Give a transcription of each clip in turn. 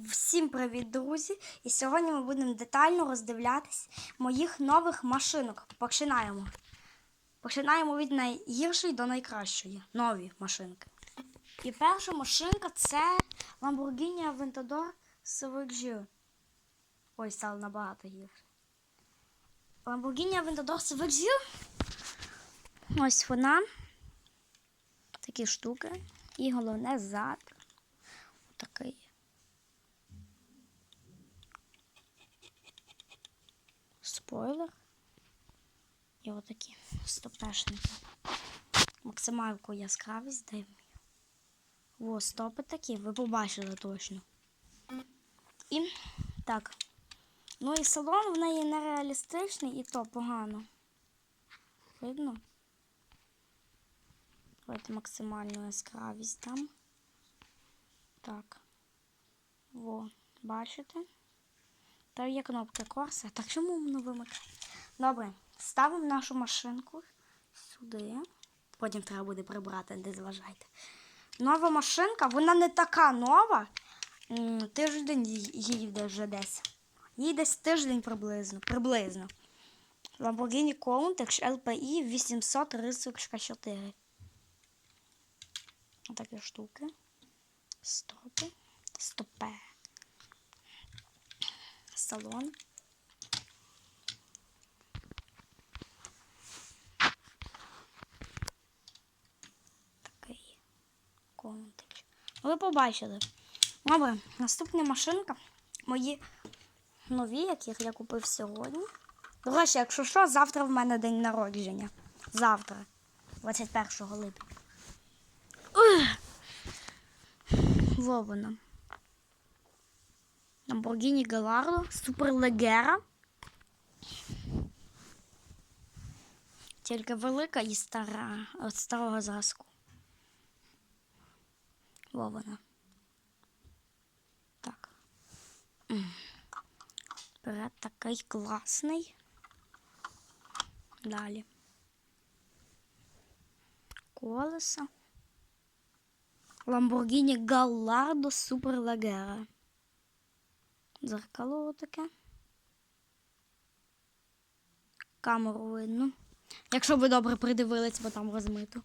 Всім привіт, друзі! І сьогодні ми будемо детально роздивлятись моїх нових машинок. Починаємо. Починаємо від найгіршої до найкращої. Нові машинки. І перша машинка це Lamborghini Aventador CVG. Ой, стало набагато гірше. Lamborghini Aventador CVG. Ось вона. Такі штуки. І головне зад. Такий. Спойлер. І отакі стопешники. Максимальку яскравість даємо. О, стопи такі, ви побачили точно. І так. Ну і салон в неї нереалістичний і то погано. Видно? Давайте максимальну яскравість дам. Так. Во, бачите? Та є кнопка корса. Так чому воно вимикає? Добре, ставимо нашу машинку сюди. Потім треба буде прибрати, не зважайте. Нова машинка, вона не така нова. Тиждень ї- їй йде вже десь. Їй десь тиждень приблизно. приблизно. Lamborghini Countach LPI 800 Отакі штуки. Стопи. Стопе. Салон. Такий контич. Ви побачили. Добре, наступна машинка. Мої нові, яких я купив сьогодні. До речі, якщо що, завтра в мене день народження. Завтра, 21 липня. Во вона. Lamborghini Gallardo, Суперлегера. Тільки велика і стара, от старого зразку. Во вона. Так. Вперед такий класний. Далі. Колеса. Lamborghini Gallardo Superleggera. Дзеркало таке. Камеру видно. Якщо ви добре придивились, бо там розмито.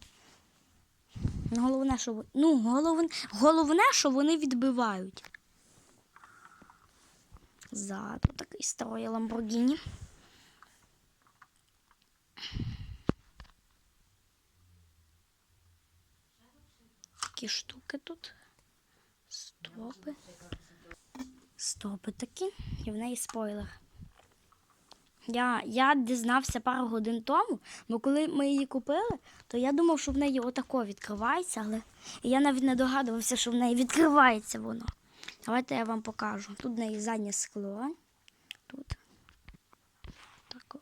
Ну, Головне, що. Ну, головне, головне, що вони відбивають. Ззаду такий старий Ламборгіні. Такі штуки тут. Стопи. Стопи такі. І в неї спойлер. Я, я дізнався пару годин тому, бо коли ми її купили, то я думав, що в неї отако відкривається, але я навіть не догадувався, що в неї відкривається воно. Давайте я вам покажу. Тут в неї заднє скло. Тут. Тако.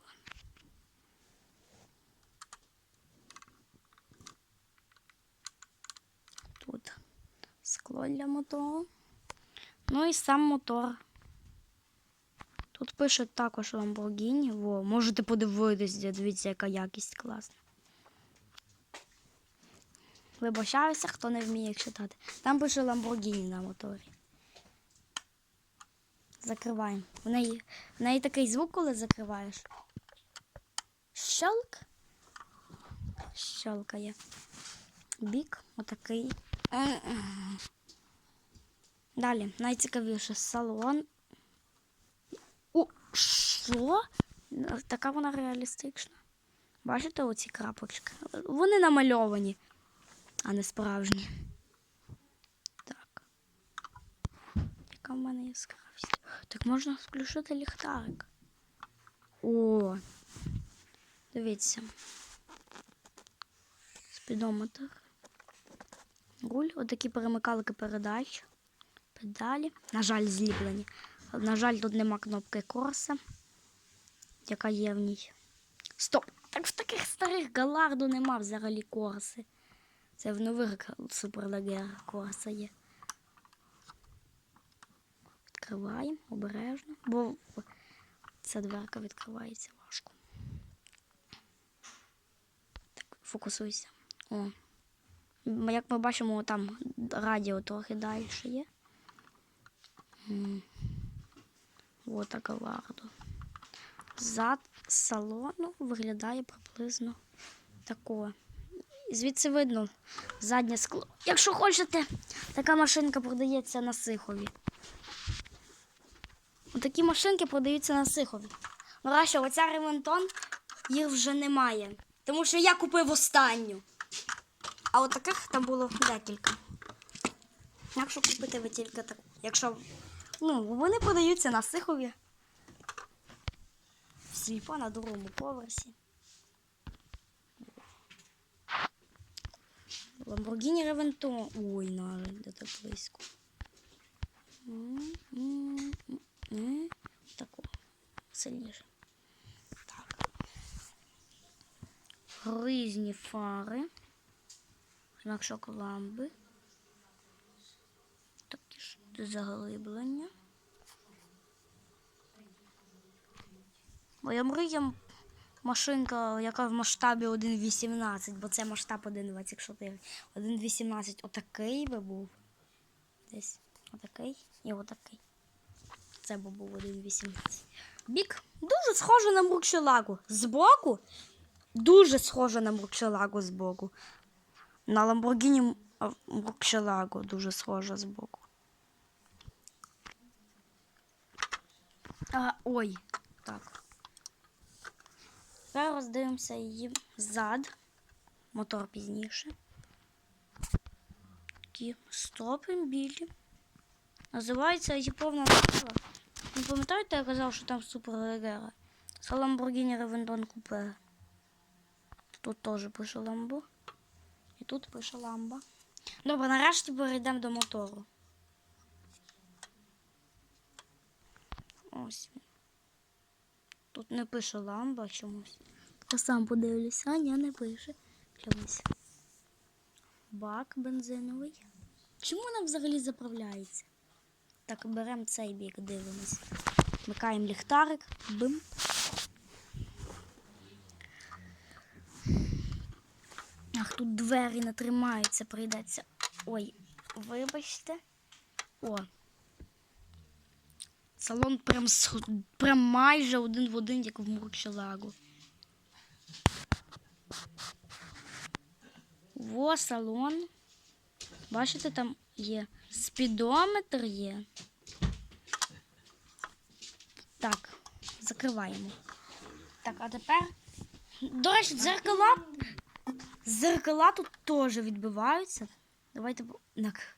Тут скло для мотору. Ну і сам мотор. Тут пише також Lamborghini. Во, можете подивитись, дивіться, яка якість класна. Вибачаюся, хто не вміє читати. Там пише Lamborghini на моторі. Закриваємо. В неї, в неї такий звук, коли закриваєш. Щелк. Щелкає. Бік отакий. Далі, найцікавіше салон. О, що? Така вона реалістична. Бачите оці крапочки? Вони намальовані, а не справжні. Так. Яка в мене яскравість? Так можна включити ліхтарик. О! Дивіться. Спідометр. Руль, отакі перемикалки передач. Педалі. На жаль, зліплені. На жаль, тут нема кнопки корса, яка є в ній. Стоп! Так в таких старих Галарду нема взагалі корси. Це в нових суперлегерах корса є. Відкриваємо обережно, бо ця дверка відкривається важко. Так, фокусуйся. О. Як ми бачимо, там радіо трохи далі є. М. Вот так Зад салону виглядає приблизно такого. Звідси видно заднє скло. Якщо хочете, така машинка продається на Сихові. Такі машинки продаються на Сихові. Ну, Раша, оця ремонтон їх вже немає. Тому що я купив останню. А от таких там було декілька. Якщо купити ви тільки таку. Якщо. Ну, вони продаються на Сихові. В на другому поверсі. Lamborghini Reventон. Ой, навіть де так близько. Тако. Сильніше. Так. Різні фари. Знак ламби. Заглиблення. Моя мрія машинка, яка в масштабі 1.18, бо це масштаб 1.24. 1.18 отакий би був. Десь отакий і отакий. Це би був 1.18. Бік дуже схоже на Мурчелагу. Збоку дуже схоже на Мурчелагу збоку. На Lamborghini Мурчелагу дуже схоже збоку. А, ой, так. Тепер роздивимося її зад. Мотор пізніше. Такі стопи білі. Називається її повна назва. Ви пам'ятаєте, я казав, що там супер Легера? Це Lamborghini Revendon Coupe. Тут теж пише Lambo. І тут пише Ламба. Добре, нарешті перейдемо до мотору. Ось. Тут не пише ламба чомусь. Я сам подивлюся, а ні, не пише чомусь. Бак бензиновий. Чому вона взагалі заправляється? Так, беремо цей бік, дивимось. Вмикаємо ліхтарик, бим. Ах, тут двері не тримаються, прийдеться. Ой, вибачте. О. Салон прям, прям майже один в один, як в Мурчелагу. Во салон. Бачите, там є спідометр є. Так, закриваємо. Так, а тепер. До речі, дзеркала. Зеркала тут теж відбиваються. Давайте так.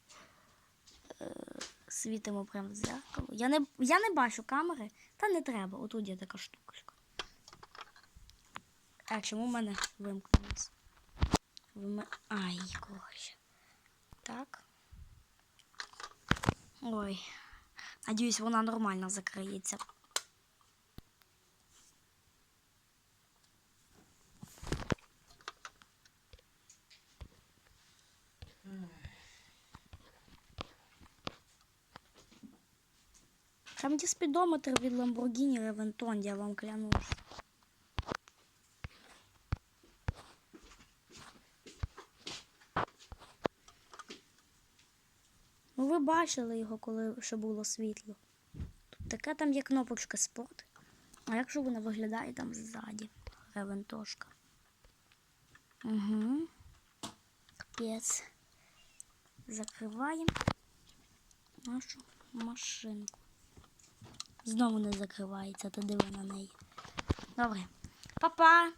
Світимо прямо в зеркало. Я не, я не бачу камери, та не треба. Отут є така штучка. А чому в мене вимкнулося? Вим... Ай, коротше. Так. Ой. Надіюсь, вона нормально закриється. Є спідометр від Lamborghini Reventon, я вам клянусь. Ну, ви бачили його, коли ще було світло. Тут така там є кнопочка спорт. А як же вона виглядає там ззаді? Ревентошка. Угу. Капець. Закриваємо нашу машинку. Знову не закривається, то диви на неї. Добре. Па-па!